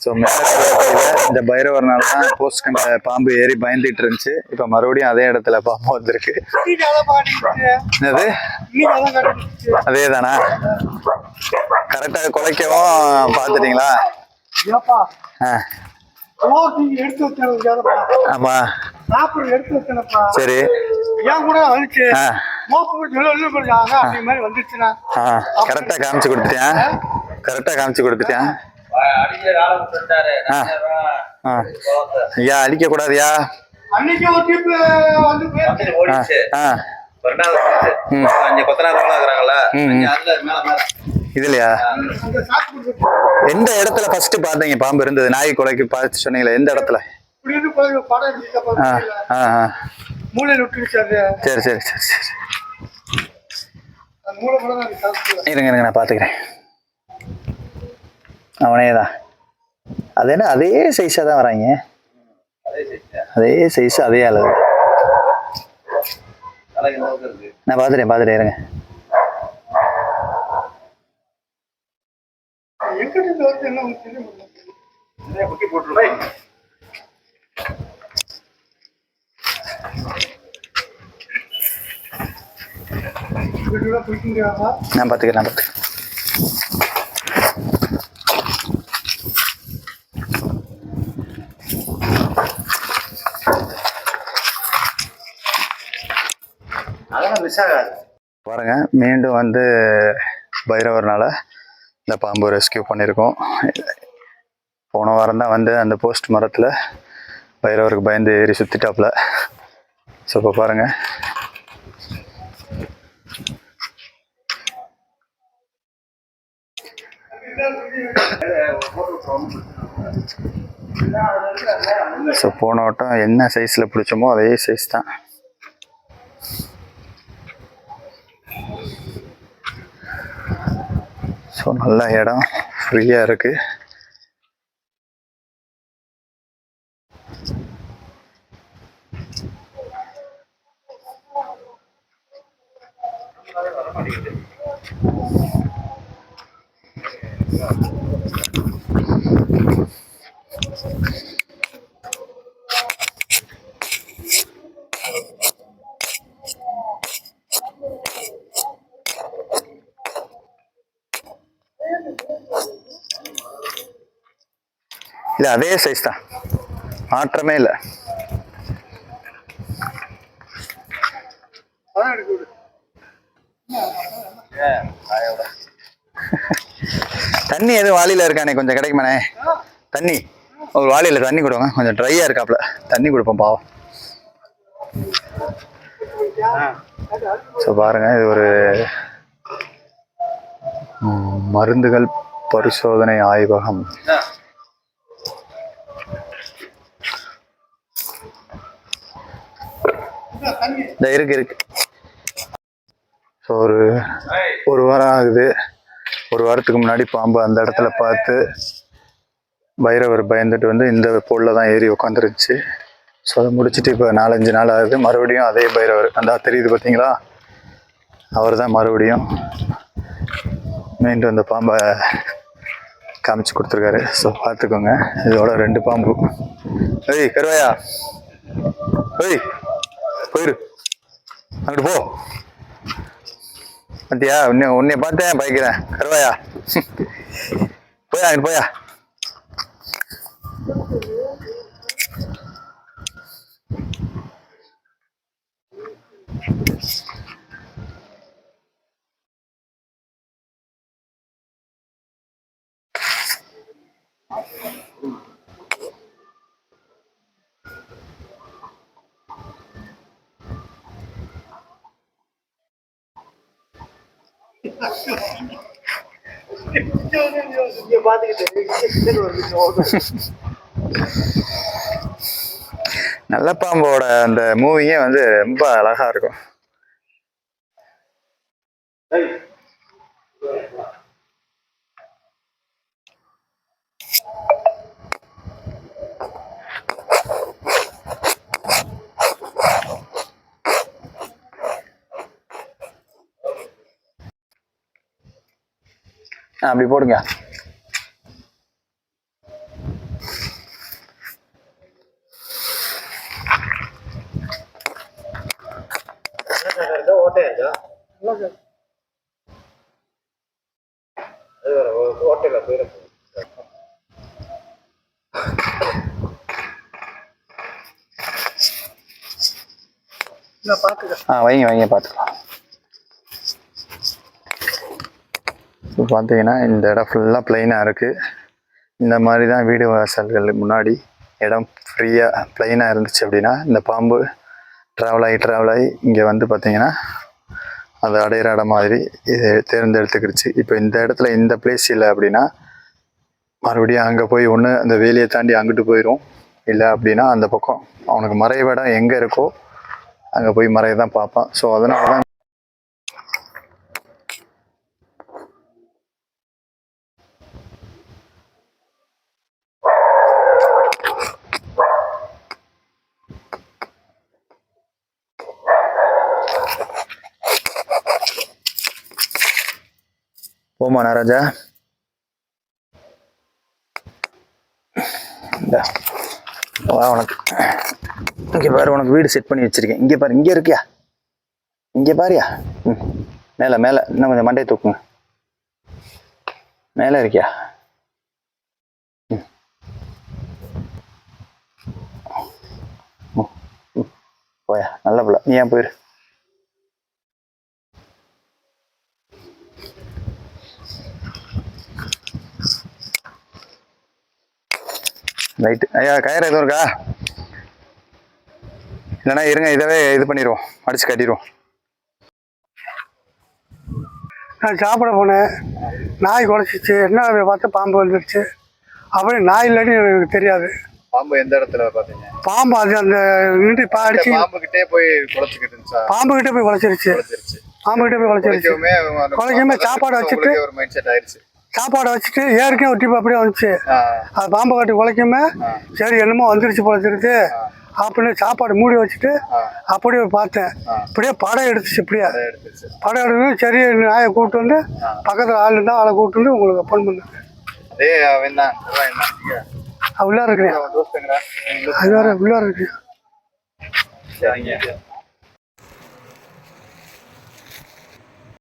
So மேலே இந்த பைரவர்னால தான் போஸ்ட் கண்ட பாம்பு ஏறி பயந்துட்டு இருந்துச்சு இப்போ மறுபடியும் அதே இடத்துல பாம்பு வந்திருக்கு. என்னது? அதே தானா கரெக்டாக குலைக்கவும் பார்த்துட்டீங்களா? ஆ. ஆமா. சரி. கரெக்டா ஆ. ஆ. கரெக்டாக காமிச்சு கொடுத்துட்டியா? கரெக்டாக காமிச்சு கொடுத்துட்டியா? ஐயா மேல மேல. இதுலையா? எந்த இடத்துல ஃபர்ஸ்ட் பார்த்தீங்க? பாம்பு இருந்தது நாய் கொலைக்கு பார்த்து சொன்னீங்களே எந்த இடத்துல? சரி சரி சரி சரி. இருங்க இருங்க நான் பார்த்துக்கிறேன். அவனே தான் அது என்ன அதே சைஸாக தான் வராங்க. அதே சைஸ் அதே அளவு. நான் பார்த்துட்டேன் பார்த்துட்டேன் இருங்க. நான் பார்த்துக்கிறேன் நான் பார்த்துக்கிறேன். மிஸ் ஆகாது. பாருங்க மீண்டும் வந்து பைரவர்னால இந்த பாம்பு ரெஸ்கியூ பண்ணியிருக்கோம். போன வாரம் தான் வந்து அந்த போஸ்ட் மரத்தில் பைரவருக்கு பயந்து ஏறி சுற்றிட்டாப்புல ஸோ இப்போ பாருங்க. ஸோ போன வட்டம் என்ன சைஸில் பிடிச்சோமோ அதே சைஸ் தான். ஸோ நல்ல இடம். ஃப்ரீயாக இருக்குது இல்லை அதே சைஸ் தான். மாற்றமே இல்லை. தண்ணி எதுவும் வாளியில் இருக்கானே கொஞ்சம் கிடைக்குமாண்ணே? தண்ணி. ஒரு வாளியில் தண்ணி கொடுங்க. கொஞ்சம் ட்ரையாக இருக்காப்புல தண்ணி கொடுப்போம் பாவம். ஸோ பாருங்க இது ஒரு மருந்துகள் பரிசோதனை ஆய்வகம். இந்த இருக்கு இருக்கு. ஸோ ஒரு ஒரு வாரம் ஆகுது. ஒரு வாரத்துக்கு முன்னாடி பாம்பு அந்த இடத்துல பார்த்து பைரவர் பயந்துட்டு வந்து இந்த பொருளில் தான் ஏறி உட்காந்துருந்துச்சு ஸோ அதை முடிச்சுட்டு இப்போ நாலஞ்சு நாள் ஆகுது. மறுபடியும் அதே பைரவர் அந்த தெரியுது பார்த்தீங்களா? அவர் தான் மறுபடியும் மீண்டும் அந்த பாம்பை காமிச்சு கொடுத்துருக்காரு. ஸோ பார்த்துக்கோங்க. இதோட ரெண்டு பாம்பு. ஏய் கருவாயா? ஏய் போயிரு. அங்கிட்டு போ. பாத்தியா? உன்னை உன்னை பார்த்தேன் பயக்கிறேன். கருவாயா? போயா அங்கிட்டு போயா? Thank you. நல்ல பாம்போட அந்த மூவிங்கே வந்து ரொம்ப அழகா இருக்கும். அப்படி போடுங்க. ஓட்டையில போயிடும் ஆ வைங்க வைங்க பார்த்துக்கலாம். இப்போ பார்த்தீங்கன்னா இந்த இடம் ஃபுல்லாக ப்ளைனாக இருக்குது இந்த மாதிரி தான் வீடு வாசல்கள் முன்னாடி. இடம் ஃப்ரீயாக பிளைனாக இருந்துச்சு அப்படின்னா இந்த பாம்பு ட்ராவல் ஆகி ட்ராவல் ஆகி இங்கே வந்து பார்த்தீங்கன்னா அது அடையிற இடம் மாதிரி இது தேர்ந்தெடுத்துக்கிடுச்சு இப்போ இந்த இடத்துல இந்த பிளேஸ் இல்லை அப்படின்னா மறுபடியும் அங்கே போய் ஒன்று அந்த வேலியை தாண்டி அங்கிட்டு போயிடும் இல்லை அப்படின்னா அந்த பக்கம் அவனுக்கு மறைவிடம் எங்கே இருக்கோ அங்கே போய் மறைய தான் பார்ப்பான். ஸோ அதனால தான் போமா நாராஜா வா உனக்கு. இங்கே பாரு உனக்கு வீடு செட் பண்ணி வச்சிருக்கேன். இங்கே பாரு இங்கே இருக்கியா? இங்கே பாரியா? ம். மேலே மேலே. இன்னும் கொஞ்சம் மண்டையை தூக்குங்க. மேலே இருக்கியா? ம். போயா நல்ல பிள்ளை. நீ ஏன் போயிரு? ரைட்டு ஐயா கயிறு எதுவும் இருக்கா? இல்லைன்னா இருங்க இதவே இது பண்ணிடுவோம். அடிச்சு கட்டிடுவோம். நான் சாப்பிட போனேன். நாய் குலைச்சிச்சு. என்ன பார்த்து பாம்பு வந்துருச்சு அப்புறம் நாய் இல்லைன்னு எனக்கு தெரியாது. பாம்பு எந்த இடத்துல பார்த்தீங்க? பாம்பு அது அந்த நின்று இப்போ அடிச்சு பாம்பு கிட்டே போய் குளச்சுக்கிட்டு இருந்துச்சா பாம்பு கிட்ட போய் குளச்சிருச்சு பாம்பு கிட்ட போய் குலைக்காம பாம்பை சாப்பாடு வச்சுட்டு- ஒரு மைண்ட் செட் ஆயிடுச்சு. சாப்பாடை வச்சுட்டு ஏற்கனவே ஒட்டி அப்படியே வந்துச்சு. அது பாம்பை கட்டி குலைக்காம சரி என்னமோ வந்துருச்சு போல தெரியுது. அப்படின்னு சாப்பாடு மூடி வச்சுட்டு. அப்படியே பார்த்தேன். இப்படியே படம் எடுத்துச்சு இப்படியே. படம் எடுத்து சரி நாயை கூப்பிட்டு வந்து பக்கத்தில் ஆள் இருந்தால் ஆளை கூப்பிட்டு வந்து உங்களுக்கு ஃபோன் பண்ணேன் உள்ளார இருக்கிறேன். உள்ளார இருக்கு. சரிங்க